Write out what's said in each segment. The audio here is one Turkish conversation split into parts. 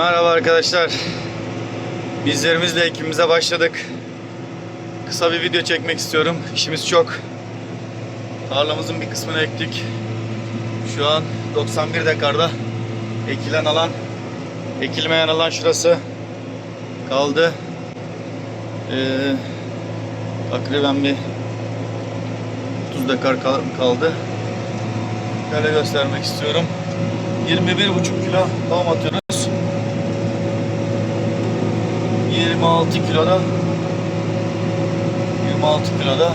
Merhaba arkadaşlar. Bizlerimizle ekibimize başladık. Kısa bir video çekmek istiyorum. İşimiz çok. Tarlamızın bir kısmını ektik. Şu an 91 dekarda ekilen alan, ekilmeyen alan şurası kaldı. Ee, takriben bir 30 dekar kal- kaldı. Şöyle göstermek istiyorum. 21,5 kilo tohum atıyoruz. 26 kiloda 26 kiloda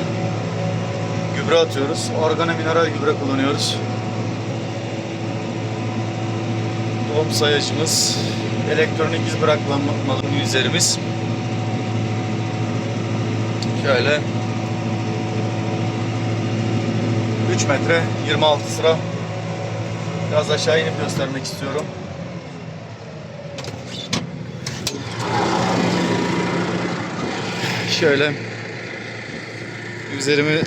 gübre atıyoruz. Organo mineral gübre kullanıyoruz. Tohum sayacımız, elektronik iz bırakmamalı yüzlerimiz. Şöyle 3 metre 26 sıra biraz aşağı inip göstermek istiyorum. Şöyle üzerimi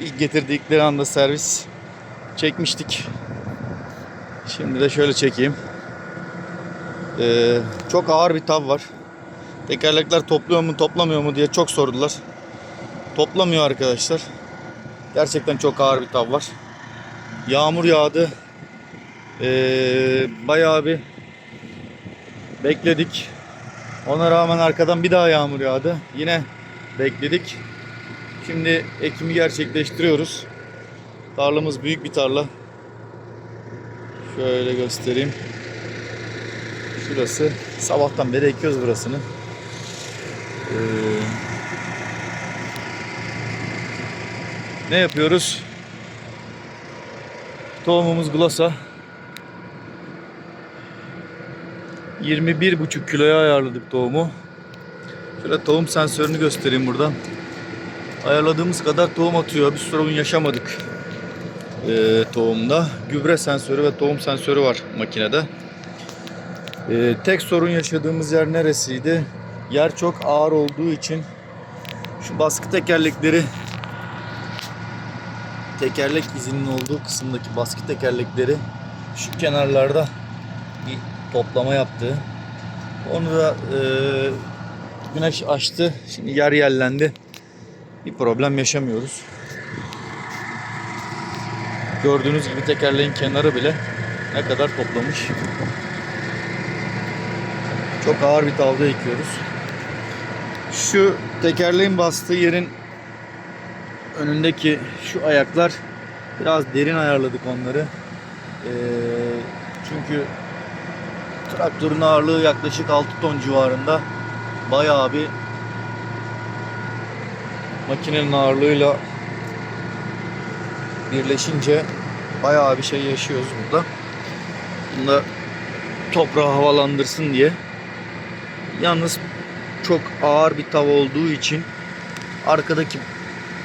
ilk getirdikleri anda servis çekmiştik. Şimdi de şöyle çekeyim. Ee, çok ağır bir tav var. Tekerlekler topluyor mu toplamıyor mu diye çok sordular. Toplamıyor arkadaşlar. Gerçekten çok ağır bir tav var. Yağmur yağdı. Ee, bayağı bir bekledik. Ona rağmen arkadan bir daha yağmur yağdı. Yine bekledik. Şimdi ekimi gerçekleştiriyoruz. Tarlamız büyük bir tarla. Şöyle göstereyim. Şurası. Sabahtan beri ekiyoruz burasını. Ee, ne yapıyoruz? Tohumumuz glosa. 21,5 kiloya ayarladık tohumu. Şöyle tohum sensörünü göstereyim buradan. Ayarladığımız kadar tohum atıyor. Bir sorun yaşamadık ee, tohumda. Gübre sensörü ve tohum sensörü var makinede. Ee, tek sorun yaşadığımız yer neresiydi? Yer çok ağır olduğu için şu baskı tekerlekleri tekerlek izinin olduğu kısımdaki baskı tekerlekleri şu kenarlarda toplama yaptı. Onu da e, güneş açtı. Şimdi yer yerlendi. Bir problem yaşamıyoruz. Gördüğünüz gibi tekerleğin kenarı bile ne kadar toplamış. Çok ağır bir tavda ekiyoruz. Şu tekerleğin bastığı yerin önündeki şu ayaklar biraz derin ayarladık onları. Ee, çünkü traktörün ağırlığı yaklaşık 6 ton civarında. Bayağı bir makinenin ağırlığıyla birleşince bayağı bir şey yaşıyoruz burada. Bunda toprağı havalandırsın diye. Yalnız çok ağır bir tav olduğu için arkadaki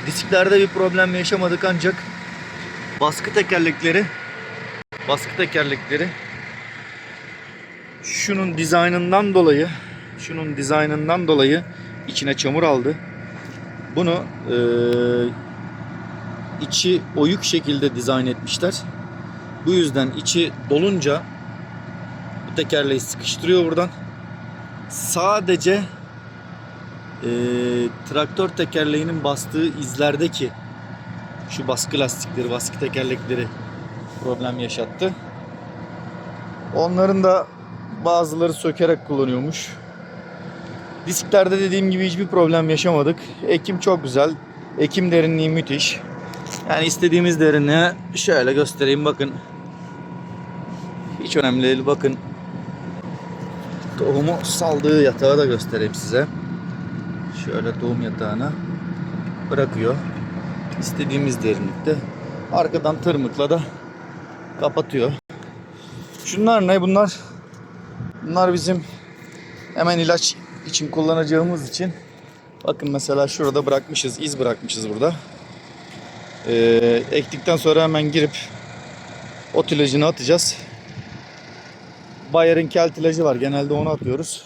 disklerde bir problem yaşamadık ancak baskı tekerlekleri baskı tekerlekleri şunun dizaynından dolayı şunun dizaynından dolayı içine çamur aldı. Bunu eee, içi oyuk şekilde dizayn etmişler. Bu yüzden içi dolunca bu tekerleği sıkıştırıyor buradan. Sadece eee, traktör tekerleğinin bastığı izlerdeki şu baskı lastikleri, baskı tekerlekleri problem yaşattı. Onların da bazıları sökerek kullanıyormuş. Disklerde dediğim gibi hiçbir problem yaşamadık. Ekim çok güzel. Ekim derinliği müthiş. Yani istediğimiz derinliğe şöyle göstereyim bakın. Hiç önemli değil bakın. Tohumu saldığı yatağı da göstereyim size. Şöyle tohum yatağına bırakıyor. İstediğimiz derinlikte. Arkadan tırmıkla da kapatıyor. Şunlar ne bunlar? Bunlar bizim hemen ilaç için kullanacağımız için. Bakın mesela şurada bırakmışız, iz bırakmışız burada. Ee, ektikten sonra hemen girip ot ilacını atacağız. Bayer'in kelt ilacı var. Genelde onu atıyoruz.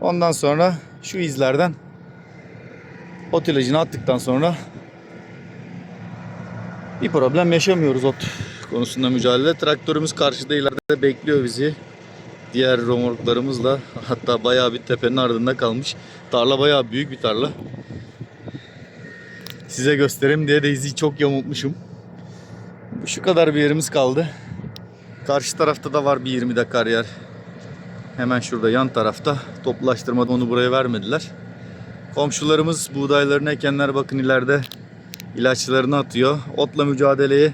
Ondan sonra şu izlerden ot ilacını attıktan sonra bir problem yaşamıyoruz ot konusunda mücadele. Traktörümüz karşıda ileride bekliyor bizi. Diğer romorklarımızla hatta bayağı bir tepenin ardında kalmış. Tarla bayağı büyük bir tarla. Size göstereyim diye de izi çok yamultmuşum. Şu kadar bir yerimiz kaldı. Karşı tarafta da var bir 20 dakika yer. Hemen şurada yan tarafta. Toplaştırmadan onu buraya vermediler. Komşularımız buğdaylarını ekenler bakın ileride ilaçlarını atıyor. Otla mücadeleyi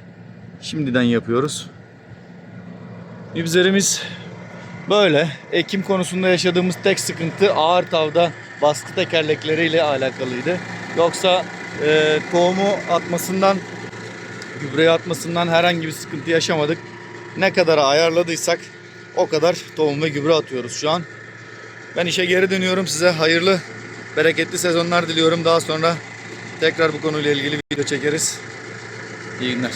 şimdiden yapıyoruz. Übzerimiz böyle. Ekim konusunda yaşadığımız tek sıkıntı ağır tavda baskı tekerlekleriyle alakalıydı. Yoksa e, tohumu atmasından, gübreyi atmasından herhangi bir sıkıntı yaşamadık. Ne kadar ayarladıysak o kadar tohum ve gübre atıyoruz şu an. Ben işe geri dönüyorum. Size hayırlı, bereketli sezonlar diliyorum. Daha sonra tekrar bu konuyla ilgili video çekeriz. İyi günler.